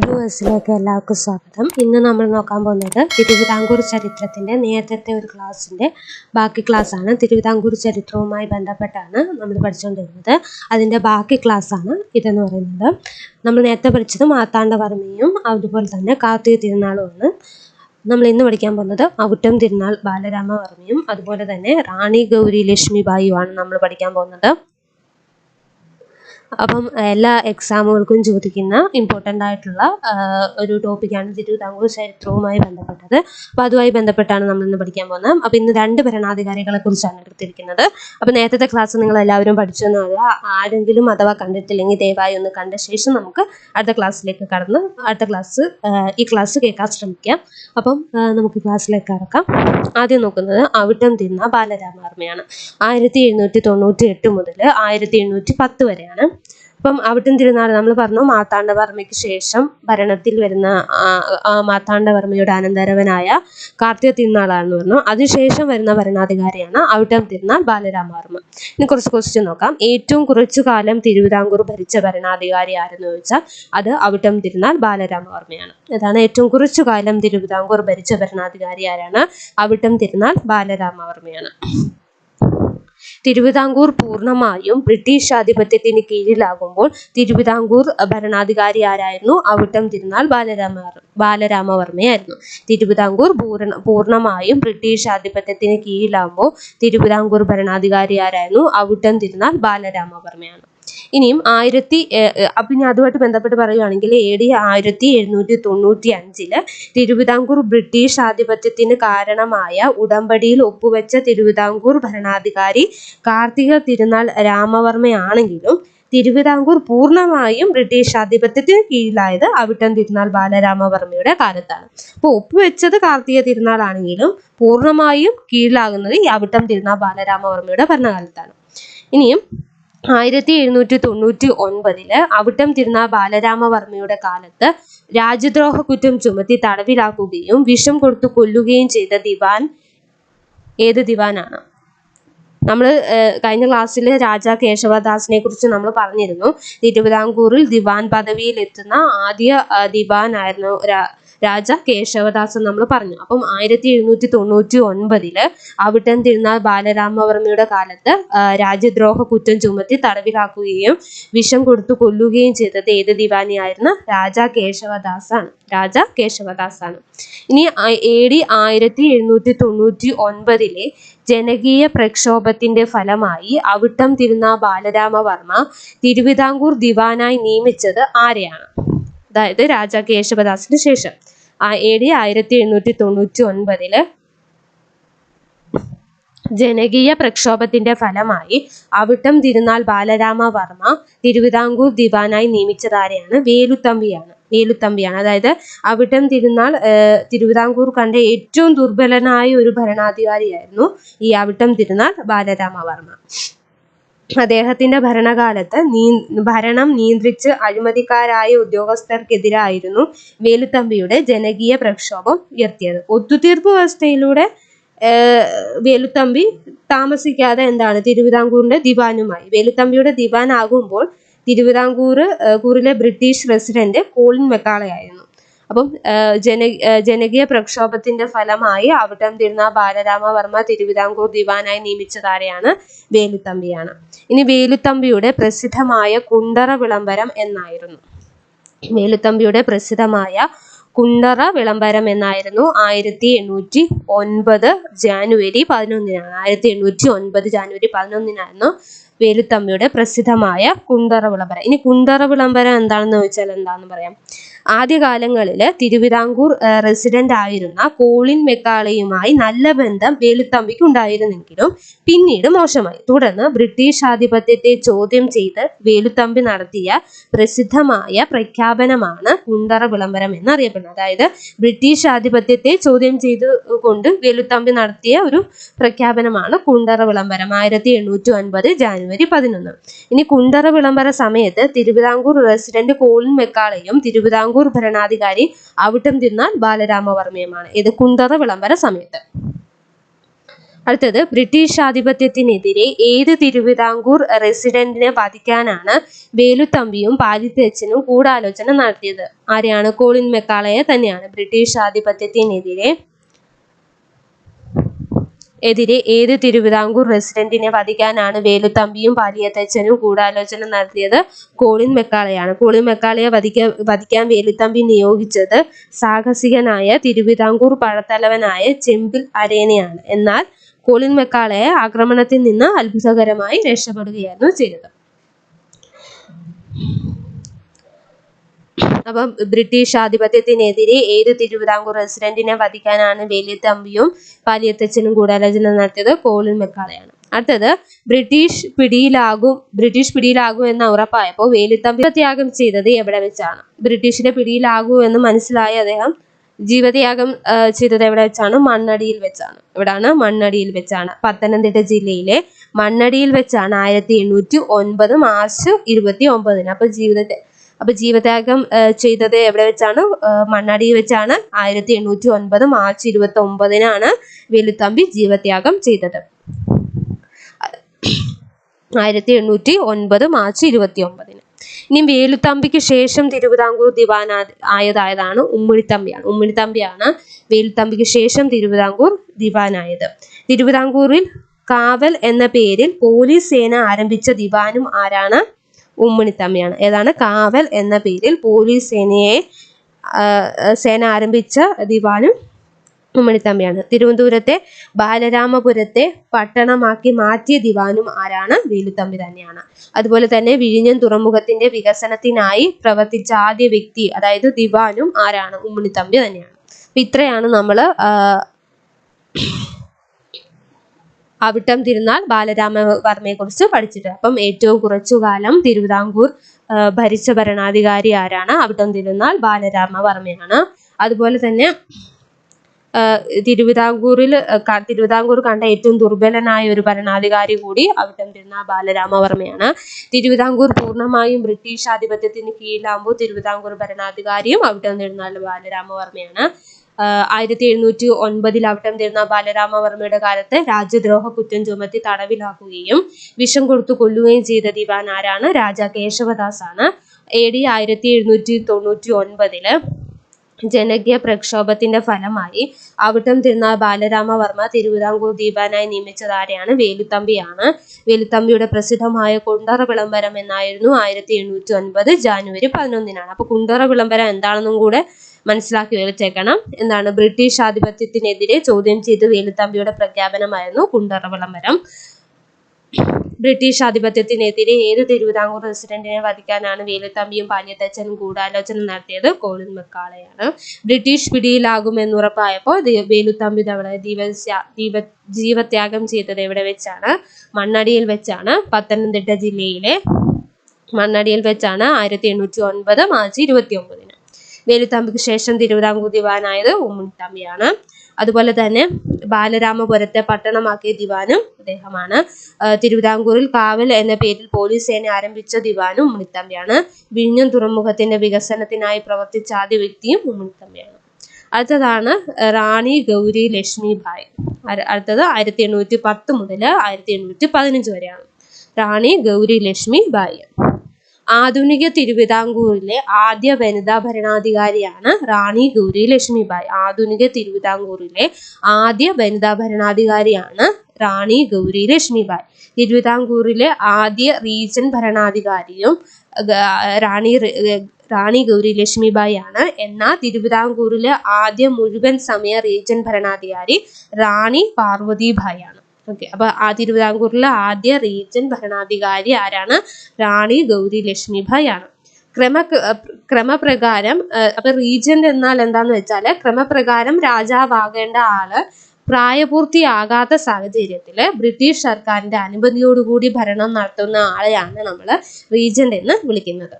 വ്യൂവേഴ്സിലേക്ക് എല്ലാവർക്കും സ്വാഗതം. ഇന്ന് നമ്മൾ നോക്കാൻ പോകുന്നത് തിരുവിതാംകൂർ ചരിത്രത്തിന്റെ നേരത്തെ ഒരു ക്ലാസ്സിന്റെ ബാക്കി ക്ലാസ്സാണ്. തിരുവിതാംകൂർ ചരിത്രവുമായി ബന്ധപ്പെട്ടാണ് നമ്മൾ പഠിച്ചുകൊണ്ടിരുന്നത് അതിന്റെ ബാക്കി ക്ലാസ്സാണ് ഇതെന്ന് പറയുന്നത്. നമ്മൾ നേരത്തെ പഠിച്ചത് മാർത്താണ്ഡവർമ്മയും അതുപോലെ തന്നെ കാർത്തിക തിരുനാളുമാണ്. നമ്മൾ ഇന്ന് പഠിക്കാൻ പോകുന്നത് ഔട്ടം തിരുനാൾ ബാലരാമവർമ്മയും അതുപോലെ തന്നെ റാണി ഗൗരി ലക്ഷ്മിബായിയുമാണ് നമ്മൾ പഠിക്കാൻ പോകുന്നത്. അപ്പം എല്ലാ എക്സാമുകൾക്കും ചോദിക്കുന്ന ഇമ്പോർട്ടന്റ് ആയിട്ടുള്ള ഒരു ടോപ്പിക്കാണ് തിരുവിതാംകൂർ ചരിത്രവുമായി ബന്ധപ്പെട്ടത്. അപ്പം അതുമായി ബന്ധപ്പെട്ടാണ് നമ്മൾ ഇന്ന് പഠിക്കാൻ പോകുന്നത്. അപ്പം ഇന്ന് രണ്ട് ഭരണാധികാരികളെ കുറിച്ചാണ് എടുത്തിരിക്കുന്നത്. അപ്പം നേരത്തെ ക്ലാസ് നിങ്ങൾ എല്ലാവരും പഠിച്ചു എന്ന് പറയുക. ആരെങ്കിലും അഥവാ കണ്ടിട്ടില്ലെങ്കിൽ ദയവായി ഒന്ന് കണ്ട ശേഷം നമുക്ക് അടുത്ത ക്ലാസ്സിലേക്ക് കടന്ന് അടുത്ത ക്ലാസ് ഈ ക്ലാസ് കേൾക്കാൻ ശ്രമിക്കാം. അപ്പം നമുക്ക് ക്ലാസ്സിലേക്ക് കടക്കാം. ആദ്യം നോക്കുന്നത് അവിട്ടം തിന്ന ബാലരാമാർമ്മയാണ് ആയിരത്തി എഴുന്നൂറ്റി തൊണ്ണൂറ്റി എട്ട് മുതൽ ആയിരത്തി എണ്ണൂറ്റി പത്ത് വരെയാണ്. അപ്പം അവിട്ടം തിരുനാൾ നമ്മൾ പറഞ്ഞു മാർത്താണ്ഡവർമ്മയ്ക്ക് ശേഷം ഭരണത്തിൽ വരുന്ന മാർത്താണ്ഡവർമ്മയുടെ അനന്തരവനായ കാർത്തിക തിരുനാളാണെന്ന് പറഞ്ഞു. അതിനുശേഷം വരുന്ന ഭരണാധികാരിയാണ് അവിട്ടം തിരുനാൾ ബാലരാമവർമ്മ. ഇനി കുറച്ച് ക്വസ്റ്റ്യൻ നോക്കാം. ഏറ്റവും കുറച്ചു കാലം തിരുവിതാംകൂർ ഭരിച്ച ഭരണാധികാരി ആരെന്ന് ചോദിച്ചാൽ അത് അവിട്ടം തിരുനാൾ ബാലരാമവർമ്മയാണ്. ഇതാണ് ഏറ്റവും കുറച്ചു കാലം തിരുവിതാംകൂർ ഭരിച്ച ഭരണാധികാരി ആരാണ്? അവിട്ടം തിരുനാൾ ബാലരാമവർമ്മയാണ്. തിരുവിതാംകൂർ പൂർണമായും ബ്രിട്ടീഷ് ആധിപത്യത്തിന് കീഴിലാകുമ്പോൾ തിരുവിതാംകൂർ ഭരണാധികാരി ആരായിരുന്നു? അവിട്ടം തിരുനാൾ ബാലരാമ ബാലരാമവർമ്മയായിരുന്നു. തിരുവിതാംകൂർ പൂർണ പൂർണമായും ബ്രിട്ടീഷ് ആധിപത്യത്തിന് കീഴിലാകുമ്പോൾ തിരുവിതാംകൂർ ഭരണാധികാരി ആരായിരുന്നു? അവിട്ടം തിരുനാൾ ബാലരാമവർമ്മയാണ്. ഇനിയും ആയിരത്തി ഇനി അതുമായിട്ട് ബന്ധപ്പെട്ട് പറയുകയാണെങ്കിൽ എ ഡി ആയിരത്തി എഴുന്നൂറ്റി തൊണ്ണൂറ്റി അഞ്ചിൽ തിരുവിതാംകൂർ ബ്രിട്ടീഷ് ആധിപത്യത്തിന് കാരണമായ ഉടമ്പടിയിൽ ഒപ്പുവെച്ച തിരുവിതാംകൂർ ഭരണാധികാരി കാർത്തിക തിരുനാൾ രാമവർമ്മയാണെങ്കിലും തിരുവിതാംകൂർ പൂർണമായും ബ്രിട്ടീഷ് ആധിപത്യത്തിന് കീഴിലായത് അവിട്ടം തിരുനാൾ ബാലരാമവർമ്മയുടെ കാലത്താണ്. അപ്പോൾ ഒപ്പുവെച്ചത് കാർത്തിക തിരുനാളാണെങ്കിലും പൂർണമായും കീഴിലാകുന്നത് ഈ അവിട്ടം തിരുനാൾ ബാലരാമവർമ്മയുടെ ഭരണകാലത്താണ്. ഇനിയും ആയിരത്തി എഴുന്നൂറ്റി തൊണ്ണൂറ്റി ഒൻപതിൽ അവിട്ടം തിരുനാൾ ബാലരാമവർമ്മയുടെ കാലത്ത് രാജ്യദ്രോഹ കുറ്റം ചുമത്തി തടവിലാക്കുകയും വിഷം കൊടുത്തു കൊല്ലുകയും ചെയ്ത ദിവാൻ ഏത് ദിവാനാണ്? നമ്മൾ കഴിഞ്ഞ ക്ലാസ്സിൽ രാജാ കേശവദാസിനെ കുറിച്ച് നമ്മൾ പറഞ്ഞിരുന്നു. തിരുവിതാംകൂറിൽ ദിവാൻ പദവിയിൽ എത്തുന്ന ആദ്യ ദിവാനായിരുന്നു രാജ കേശവദാസ് നമ്മൾ പറഞ്ഞു. അപ്പം ആയിരത്തി എഴുന്നൂറ്റി തൊണ്ണൂറ്റി ഒൻപതിൽ അവിട്ടൻ തിരുനാൾ ബാലരാമവർമ്മയുടെ കാലത്ത് രാജ്യദ്രോഹ കുറ്റം ചുമത്തി തടവിലാക്കുകയും വിഷം കൊടുത്തു കൊല്ലുകയും ചെയ്തത് ഏത് ദിവാനിയായിരുന്ന രാജ കേശവദാസാണ്. രാജ കേശവദാസാണ്. ഇനി എ ഡി ആയിരത്തി എഴുന്നൂറ്റി തൊണ്ണൂറ്റി ഒൻപതിലെ ജനകീയ പ്രക്ഷോഭത്തിന്റെ ഫലമായി അവിട്ടം തിരുനാ ബാലരാമവർമ്മ തിരുവിതാംകൂർ ദിവാനായി നിയമിച്ചത് ആരെയാണ്? അതായത് രാജാ കേശവദാസിന് ശേഷം. ആ എ ഡി ആയിരത്തി എഴുന്നൂറ്റി തൊണ്ണൂറ്റി ഒൻപതിൽ ജനകീയ പ്രക്ഷോഭത്തിന്റെ ഫലമായി അവിട്ടം തിരുനാൾ ബാലരാമ വർമ്മ തിരുവിതാംകൂർ ദിവാനായി നിയമിച്ചതാരെയാണ്? വേലുത്തമ്പിയാണ്. വേലുത്തമ്പിയാണ്. അതായത് അവിട്ടം തിരുനാൾ തിരുവിതാംകൂർ കണ്ട ഏറ്റവും ദുർബലനായ ഒരു ഭരണാധികാരിയായിരുന്നു ഈ അവിട്ടം തിരുനാൾ ബാലരാമവർമ്മ. അദ്ദേഹത്തിന്റെ ഭരണകാലത്ത് നീ ഭരണം നിയന്ത്രിച്ച് അഴിമതിക്കാരായ ഉദ്യോഗസ്ഥർക്കെതിരായിരുന്നു വേലുത്തമ്പിയുടെ ജനകീയ പ്രക്ഷോഭം ഉയർത്തിയത്. ഒത്തുതീർപ്പ് വ്യവസ്ഥയിലൂടെ വേലുത്തമ്പി താമസിക്കാതെ എന്താണ്? തിരുവിതാംകൂറിന്റെ ദിവാനുമായി. വേലുത്തമ്പിയുടെ ദിവാൻ ആകുമ്പോൾ തിരുവിതാംകൂർ കൂറിലെ ബ്രിട്ടീഷ് റെസിഡന്റ് കോളിൻ മെക്കാളയായിരുന്നു. അപ്പം ജന ജനകീയ പ്രക്ഷോഭത്തിന്റെ ഫലമായി അവിടം തിരുന്ന ബാലരാമവർമ്മ തിരുവിതാംകൂർ ദിവാനായി നിയമിച്ചതാരെയാണ്? വേലുത്തമ്പിയാണ്. ഇനി വേലുത്തമ്പിയുടെ പ്രസിദ്ധമായ കുണ്ടറ വിളംബരം എന്നായിരുന്നു. വേലുത്തമ്പിയുടെ പ്രസിദ്ധമായ കുണ്ടറ വിളംബരം എന്നായിരുന്നു ആയിരത്തി എണ്ണൂറ്റി ഒൻപത് ജാനുവരി പതിനൊന്നിനാണ്. ആയിരത്തി എണ്ണൂറ്റി ഒൻപത് ജാനുവരി പതിനൊന്നിനായിരുന്നു വേലുത്തമ്പിയുടെ പ്രസിദ്ധമായ കുണ്ടറ വിളംബരം. ഇനി കുണ്ടറ വിളംബരം എന്താണെന്ന് ചോദിച്ചാൽ എന്താണെന്ന് പറയാം? ആദ്യകാലങ്ങളിൽ തിരുവിതാംകൂർ റെസിഡന്റ് ആയിരുന്ന കോളിൻ മെക്കാളയുമായി നല്ല ബന്ധം വേലുത്തമ്പിക്ക് ഉണ്ടായിരുന്നെങ്കിലും പിന്നീട് മോശമായി. തുടർന്ന് ബ്രിട്ടീഷ് ആധിപത്യത്തെ ചോദ്യം ചെയ്ത് വേലുത്തമ്പി നടത്തിയ പ്രസിദ്ധമായ പ്രഖ്യാപനമാണ് കുണ്ടറ വിളംബരം എന്നറിയപ്പെടുന്നത്. അതായത് ബ്രിട്ടീഷ് ആധിപത്യത്തെ ചോദ്യം ചെയ്തുകൊണ്ട് വേലുത്തമ്പി നടത്തിയ ഒരു പ്രഖ്യാപനമാണ് കുണ്ടറ വിളംബരം ആയിരത്തി എണ്ണൂറ്റി ഒൻപത് ജാനുവരി പതിനൊന്ന്. ഇനി കുണ്ടറ വിളംബര സമയത്ത് തിരുവിതാംകൂർ റെസിഡന്റ് കോളിൻ മെക്കാളയും തിരുവിതാംകൂർ ഭരണാധികാരി അവിട്ടം തിന്നാൽ ബാലരാമവർമ്മയുമാണ്. ഇത് കുണ്ടറ വിളംബര സമയത്ത്. അടുത്തത് ബ്രിട്ടീഷ് ആധിപത്യത്തിനെതിരെ ഏത് തിരുവിതാംകൂർ റെസിഡന്റിനെ വധിക്കാനാണ് വേലുത്തമ്പിയും പാലിത്തച്ചനും കൂടാലോചന നടത്തിയത്? ആരെയാണ്? കോളിൻ മെക്കാളയെ തന്നെയാണ് ബ്രിട്ടീഷ് ആധിപത്യത്തിനെതിരെ എതിരെ ഏത് തിരുവിതാംകൂർ റെസിഡന്റിനെ വധിക്കാനാണ് വേലുത്തമ്പിയും പാലിയത്തച്ഛനും കൂടാലോചന നടത്തിയത്? കോളിൻ മെക്കാളയാണ്. കോളിൻ മെക്കാളയെ വധിക്കാൻ വധിക്കാൻ വേലുത്തമ്പി നിയോഗിച്ചത് സാഹസികനായ തിരുവിതാംകൂർ പഴത്തലവനായ ചെമ്പിൽ അരേനയാണ്. എന്നാൽ കോളിൻ മെക്കാളയെ ആക്രമണത്തിൽ നിന്ന് അത്ഭുതകരമായി രക്ഷപ്പെടുകയായിരുന്നു ചെയ്തത്. അപ്പം ബ്രിട്ടീഷ് ആധിപത്യത്തിനെതിരെ ഏത് തിരുവിതാംകൂർ റെസിഡന്റിനെ വധിക്കാനാണ് വേലുത്തമ്പിയും പാലിയത്തച്ഛനും ഗൂഢാലോചന നടത്തിയത് കോളിൻ മെക്കാളയാണ്. അടുത്തത് ബ്രിട്ടീഷ് പിടിയിലാകും ബ്രിട്ടീഷ് പിടിയിലാകും എന്ന് ഉറപ്പായപ്പോൾ വേലിത്തമ്പി ത്യാഗം ചെയ്തത് എവിടെ വെച്ചാണ്? ബ്രിട്ടീഷിന്റെ പിടിയിലാകൂ എന്ന് മനസ്സിലായ അദ്ദേഹം ജീവത്യാഗം ചെയ്തത് എവിടെ വെച്ചാണ്? മണ്ണടിയിൽ വെച്ചാണ്. എവിടാണ്? മണ്ണടിയിൽ വെച്ചാണ്. പത്തനംതിട്ട ജില്ലയിലെ മണ്ണടിയിൽ വെച്ചാണ് ആയിരത്തി എണ്ണൂറ്റി ഒൻപത് മാർച്ച് ഇരുപത്തി ഒമ്പതിന് അപ്പൊ ജീവിതത്തെ അപ്പൊ ജീവത്യാഗം ചെയ്തത് എവിടെ വെച്ചാണ്? മണ്ണാടിയിൽ വെച്ചാണ്. ആയിരത്തി എണ്ണൂറ്റി ഒൻപത് മാർച്ച് ഇരുപത്തി ഒമ്പതിനാണ് വേലുത്തമ്പി ജീവത്യാഗം ചെയ്തത്. ആയിരത്തി എണ്ണൂറ്റി ഒൻപത് മാർച്ച് ഇരുപത്തി ഒമ്പതിന് ഇനി വേലുത്തമ്പിക്ക് ശേഷം തിരുവിതാംകൂർ ദിവാൻ ആയതായതാണ് ഉമ്മിണിത്തമ്പിയാണ്. ഉമ്മിണിത്തമ്പിയാണ് വേലുത്തമ്പിക്ക് ശേഷം തിരുവിതാംകൂർ ദിവാനായത്. തിരുവിതാംകൂറിൽ കാവൽ എന്ന പേരിൽ പോലീസ് സേന ആരംഭിച്ച ദിവാനും ആരാണ്? ഉമ്മിണിത്തമ്പിയാണ് ഏതാണ്? കാവൽ എന്ന പേരിൽ പോലീസ് സേനയെ സേന ആരംഭിച്ച ദിവാനും ഉമ്മണിത്തമ്പിയാണ് തിരുവനന്തപുരത്തെ ബാലരാമപുരത്തെ പട്ടണമാക്കി മാറ്റിയ ദിവാനും ആരാണ്? വേലുത്തമ്പി തന്നെയാണ്. അതുപോലെ തന്നെ വിഴിഞ്ഞം തുറമുഖത്തിന്റെ വികസനത്തിനായി പ്രവർത്തിച്ച ആദ്യ വ്യക്തി അതായത് ദിവാനും ആരാണ്? ഉമ്മണിത്തമ്പി തന്നെയാണ്. ഇത്രയാണ് നമ്മൾ അവിട്ടം തിരുനാൾ ബാലരാമവർമ്മയെ കുറിച്ച് പഠിച്ചിട്ട്. അപ്പം ഏറ്റവും കുറച്ചു കാലം തിരുവിതാംകൂർ ഭരിച്ച ഭരണാധികാരി ആരാണ്? അവിട്ടം തിരുനാൾ ബാലരാമവർമ്മയാണ്. അതുപോലെ തന്നെ തിരുവിതാംകൂറിൽ തിരുവിതാംകൂർ കണ്ട ഏറ്റവും ദുർബലനായ ഒരു ഭരണാധികാരി കൂടി അവിട്ടം തിരുന്ന ബാലരാമവർമ്മയാണ്. തിരുവിതാംകൂർ പൂർണമായും ബ്രിട്ടീഷ് ആധിപത്യത്തിന് കീഴിലാകുമ്പോൾ തിരുവിതാംകൂർ ഭരണാധികാരിയും അവിട്ടം തിരുനാൾ ബാലരാമവർമ്മയാണ്. ആയിരത്തി എഴുന്നൂറ്റി ഒൻപതിൽ അവിട്ടം ബാലരാമവർമ്മയുടെ കാലത്ത് രാജ്യദ്രോഹ കുറ്റം ചുമത്തി തടവിലാക്കുകയും വിഷം കൊടുത്തു കൊല്ലുകയും ചെയ്ത ദിവാൻ ആരാണ്? രാജ കേശവദാസ് ആണ് എ ഡി ആയിരത്തി എഴുന്നൂറ്റി തൊണ്ണൂറ്റി ഒൻപതിൽ ജനകീയ പ്രക്ഷോഭത്തിന്റെ ഫലമായി അവിട്ടം തിരുനാൾ ബാലരാമവർമ്മ തിരുവിതാംകൂർ ദീപാനായി നിയമിച്ചത് ആരെയാണ്? വേലുത്തമ്പിയാണ്. വേലുത്തമ്പിയുടെ പ്രസിദ്ധമായ കുണ്ടറ വിളംബരം എന്നായിരുന്നു ആയിരത്തി എണ്ണൂറ്റി ഒൻപത് ജാനുവരി പതിനൊന്നിനാണ്. അപ്പൊ കുണ്ടറ വിളംബരം എന്താണെന്നും കൂടെ മനസ്സിലാക്കി വെച്ചേക്കണം. എന്താണ് ബ്രിട്ടീഷ് ആധിപത്യത്തിനെതിരെ ചോദ്യം ചെയ്ത് വേലുത്തമ്പിയുടെ പ്രഖ്യാപനമായിരുന്നു കുണ്ടറ വിളംബരം ബ്രിട്ടീഷ് ആധിപത്യത്തിനെതിരെ ഏത് തിരുവിതാംകൂർ റെസിഡന്റിനെ വധിക്കാനാണ് വേലുത്തമ്പിയും പാലിയത്തച്ഛനും ഗൂഢാലോചന നടത്തിയത്? കോളിൻ മെക്കാളയാണ്. ബ്രിട്ടീഷ് പിടിയിലാകുമെന്നുറപ്പായപ്പോൾ വേലുത്തമ്പി തവണ ദീപ ജീവത്യാഗം ചെയ്തത് എവിടെ വെച്ചാണ്? മണ്ണടിയിൽ വെച്ചാണ് പത്തനംതിട്ട ജില്ലയിലെ മണ്ണടിയിൽ വെച്ചാണ് ആയിരത്തി എണ്ണൂറ്റി ഒൻപത് മാർച്ച് ഇരുപത്തി വേലുത്തമ്പിക്ക് ശേഷം തിരുവിതാംകൂർ ദിവാനായത് ഉമ്മൻതമ്പിയാണ് അതുപോലെ തന്നെ ബാലരാമപുരത്തെ പട്ടണമാക്കിയ ദിവാനും അദ്ദേഹമാണ് തിരുവിതാംകൂറിൽ കാവൽ എന്ന പേരിൽ പോലീസ് സേന ആരംഭിച്ച ദിവാനും ഉമ്മൻതമ്പിയാണ് വിഴിഞ്ഞം തുറമുഖത്തിന്റെ വികസനത്തിനായി പ്രവർത്തിച്ച ആദ്യ വ്യക്തിയും ഉമ്മൻതമ്പിയാണ് അടുത്തതാണ് റാണി ഗൗരി ലക്ഷ്മി ഭായ്. അടുത്തത് ആയിരത്തി എണ്ണൂറ്റി പത്ത് മുതൽ ആയിരത്തി എണ്ണൂറ്റി പതിനഞ്ച് വരെയാണ്. റാണി ഗൗരി ലക്ഷ്മി ബായി ആധുനിക തിരുവിതാംകൂറിലെ ആദ്യ വനിതാ ഭരണാധികാരിയാണ് റാണി ഗൗരി ലക്ഷ്മിബായി ആധുനിക തിരുവിതാംകൂറിലെ ആദ്യ വനിതാ ഭരണാധികാരിയാണ് റാണി ഗൗരി ലക്ഷ്മിബായി തിരുവിതാംകൂറിലെ ആദ്യ റീജൻ ഭരണാധികാരിയും റാണി റാണി ഗൗരി ലക്ഷ്മിബായി ആണ് എന്നാൽ തിരുവിതാംകൂറിലെ ആദ്യ മുഴുവൻ സമയ റീജൻ ഭരണാധികാരി റാണി പാർവതിഭായി ആണ് ഓക്കെ. അപ്പൊ ആ തിരുവിതാംകൂറിലെ ആദ്യ റീജൻ ഭരണാധികാരി ആരാണ്? റാണി ഗൗരി ലക്ഷ്മിഭായി ആണ്. ക്രമ ക്രമപ്രകാരം അപ്പൊ റീജന്റ് എന്നാൽ എന്താന്ന് വെച്ചാൽ ക്രമപ്രകാരം രാജാവാകേണ്ട ആൾ പ്രായപൂർത്തിയാകാത്ത സാഹചര്യത്തിൽ ബ്രിട്ടീഷ് സർക്കാരിന്റെ അനുമതിയോടുകൂടി ഭരണം നടത്തുന്ന ആളെയാണ് നമ്മൾ റീജന്റ് എന്ന് വിളിക്കുന്നത്.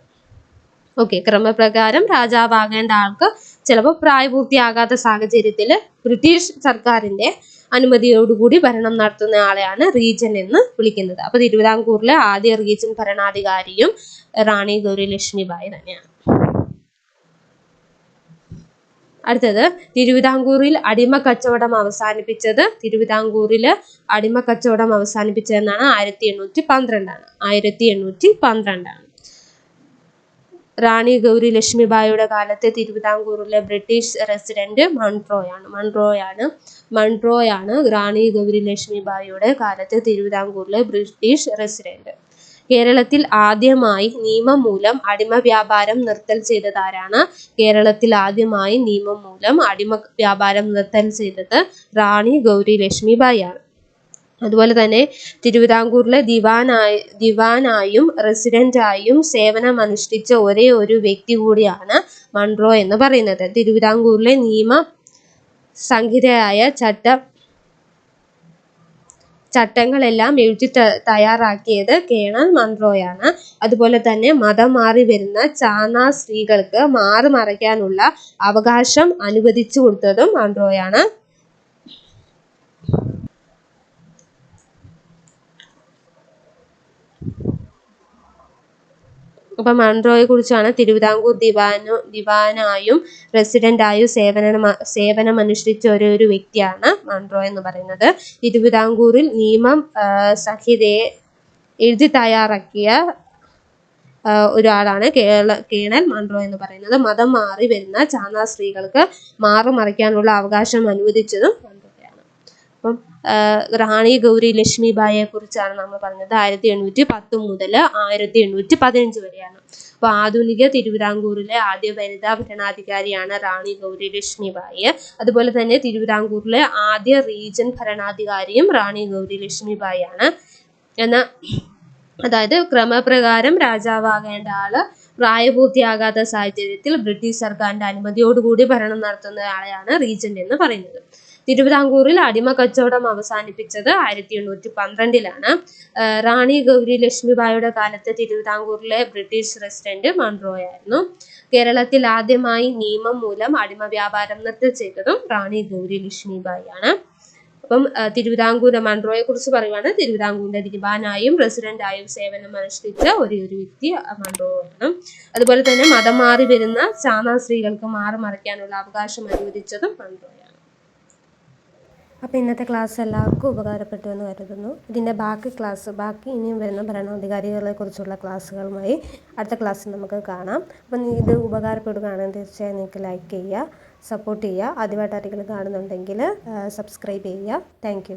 ഓക്കെ. ക്രമപ്രകാരം രാജാവാകേണ്ട ആൾക്ക് ചിലപ്പോൾ പ്രായപൂർത്തിയാകാത്ത സാഹചര്യത്തിൽ ബ്രിട്ടീഷ് സർക്കാരിന്റെ അനുമതിയോടുകൂടി ഭരണം നടത്തുന്ന ആളെയാണ് റീജൻ എന്ന് വിളിക്കുന്നത്. അപ്പൊ തിരുവിതാംകൂറിലെ ആദ്യ റീജൻ ഭരണാധികാരിയും റാണി ഗൗരി ലക്ഷ്മിബായി തന്നെയാണ്. അടുത്തത് തിരുവിതാംകൂറിൽ അടിമ കച്ചവടം അവസാനിപ്പിച്ചത് തിരുവിതാംകൂറിൽ അടിമ കച്ചവടം അവസാനിപ്പിച്ചതെന്നാണ് ആയിരത്തി എണ്ണൂറ്റി പന്ത്രണ്ടാണ്. ആയിരത്തി എണ്ണൂറ്റി പന്ത്രണ്ടാണ്. റാണി ഗൗരി ലക്ഷ്മിബായിയുടെ കാലത്തെ തിരുവിതാംകൂറിലെ ബ്രിട്ടീഷ് റെസിഡന്റ് മൺട്രോയാണ് മൺട്രോയാണ് മൺട്രോയാണ് റാണി ഗൗരി ലക്ഷ്മിബായിയുടെ കാലത്തെ തിരുവിതാംകൂറിലെ ബ്രിട്ടീഷ് റെസിഡന്റ്. കേരളത്തിൽ ആദ്യമായി നിയമം മൂലം അടിമ വ്യാപാരം നിർത്തൽ ചെയ്തതാരാണ് കേരളത്തിൽ ആദ്യമായി നിയമം മൂലം അടിമ വ്യാപാരം നിർത്തൽ ചെയ്തത് റാണി ഗൗരി ലക്ഷ്മിബായിയാണ് അതുപോലെ തന്നെ തിരുവിതാംകൂറിലെ ദിവാനായി ദിവാനായും സേവനം സേവനമനുഷ്ഠിച്ച ഒരേ ഒരു വ്യക്തി കൂടിയാണ് മൺറോ എന്ന് പറയുന്നത്. തിരുവിതാംകൂറിലെ നിയമ സംഹിതയായ ചട്ട ചട്ടങ്ങളെല്ലാം എഴുതി തയ്യാറാക്കിയത് കേണൽ മൺറോയാണ്. അതുപോലെ തന്നെ മതം മാറി വരുന്ന ചാനാ സ്ത്രീകൾക്ക് മാറി മറയ്ക്കാനുള്ള അവകാശം അനുവദിച്ചു കൊടുത്തതും മൺട്രോയാണ് അപ്പം മൺറോയെ കുറിച്ചാണ് തിരുവിതാംകൂർ ദിവാനു ദിവാനായും റെസിഡന്റായും സേവന സേവനമനുഷ്ഠിച്ച ഒരു ഒരു വ്യക്തിയാണ് മൺറോ എന്ന് പറയുന്നത്. തിരുവിതാംകൂറിൽ നിയമം സഹിതയെ എഴുതി തയ്യാറാക്കിയ ഒരാളാണ് കേരള കേണൽ മൺറോ എന്ന് പറയുന്നത്. മതം മാറി വരുന്ന ചാന്ന സ്ത്രീകൾക്ക് മാറുമറിക്കാനുള്ള അവകാശം അനുവദിച്ചതും അപ്പം റാണി ഗൗരി ലക്ഷ്മിബായിയെ കുറിച്ചാണ് നമ്മൾ പറഞ്ഞത്. ആയിരത്തി എണ്ണൂറ്റി പത്ത് മുതൽ ആയിരത്തി എണ്ണൂറ്റി പതിനഞ്ച് വരെയാണ്. അപ്പോൾ ആധുനിക തിരുവിതാംകൂറിലെ ആദ്യ വനിതാ ഭരണാധികാരിയാണ് റാണി ഗൗരി ലക്ഷ്മിബായി അതുപോലെ തന്നെ തിരുവിതാംകൂറിലെ ആദ്യ റീജൻ ഭരണാധികാരിയും റാണി ഗൗരി ലക്ഷ്മിബായിയാണ് എന്നാൽ അതായത് ക്രമപ്രകാരം രാജാവാകേണ്ട ആൾ പ്രായപൂർത്തിയാകാത്ത സാഹചര്യത്തിൽ ബ്രിട്ടീഷ് സർക്കാരിന്റെ അനുമതിയോടുകൂടി ഭരണം നടത്തുന്ന ആളെയാണ് റീജന്റ് എന്ന് പറയുന്നത്. തിരുവിതാംകൂറിൽ അടിമ കച്ചവടം അവസാനിപ്പിച്ചത് ആയിരത്തി എണ്ണൂറ്റി പന്ത്രണ്ടിലാണ് റാണി ഗൗരി ലക്ഷ്മിബായിയുടെ കാലത്ത് തിരുവിതാംകൂറിലെ ബ്രിട്ടീഷ് റെസിഡന്റ് മൺട്രോയായിരുന്നു കേരളത്തിൽ ആദ്യമായി നിയമം മൂലം അടിമ വ്യാപാരം നിർത്തി ചെയ്തതും റാണി ഗൗരി ലക്ഷ്മിബായിയാണ്. അപ്പം തിരുവിതാംകൂർ മൺറോയെ കുറിച്ച് പറയുവാണ്. തിരുവിതാംകൂറിന്റെ ദിവാനായും പ്രസിഡന്റായും സേവനം അനുഷ്ഠിച്ച ഒരേ ഒരു വ്യക്തി മൺറോ ആണ്. അതുപോലെ തന്നെ മതം മാറി വരുന്ന ചാന്ന സ്ത്രീകൾക്ക് മാറി മറയ്ക്കാനുള്ള അവകാശം അനുവദിച്ചതും മൺട്രോയാണ് അപ്പോൾ ഇന്നത്തെ ക്ലാസ് എല്ലാവർക്കും ഉപകാരപ്പെട്ടു എന്ന് കരുതുന്നു. ഇതിന്റെ ബാക്കി ക്ലാസ് ബാക്കി ഇനിയും വരുന്ന ഭരണാധികാരികളെ കുറിച്ചുള്ള ക്ലാസ്സുകളുമായി അടുത്ത ക്ലാസ്സിൽ നമുക്ക് കാണാം. അപ്പം ഇത് ഉപകാരപ്പെടുകയാണെങ്കിൽ തീർച്ചയായും നിങ്ങൾക്ക് ലൈക്ക് ചെയ്യുക സപ്പോർട്ട് ചെയ്യുക. ആദ്യമായിട്ട് ആരെങ്കിലും കാണുന്നുണ്ടെങ്കിൽ സബ്സ്ക്രൈബ് ചെയ്യുക. താങ്ക്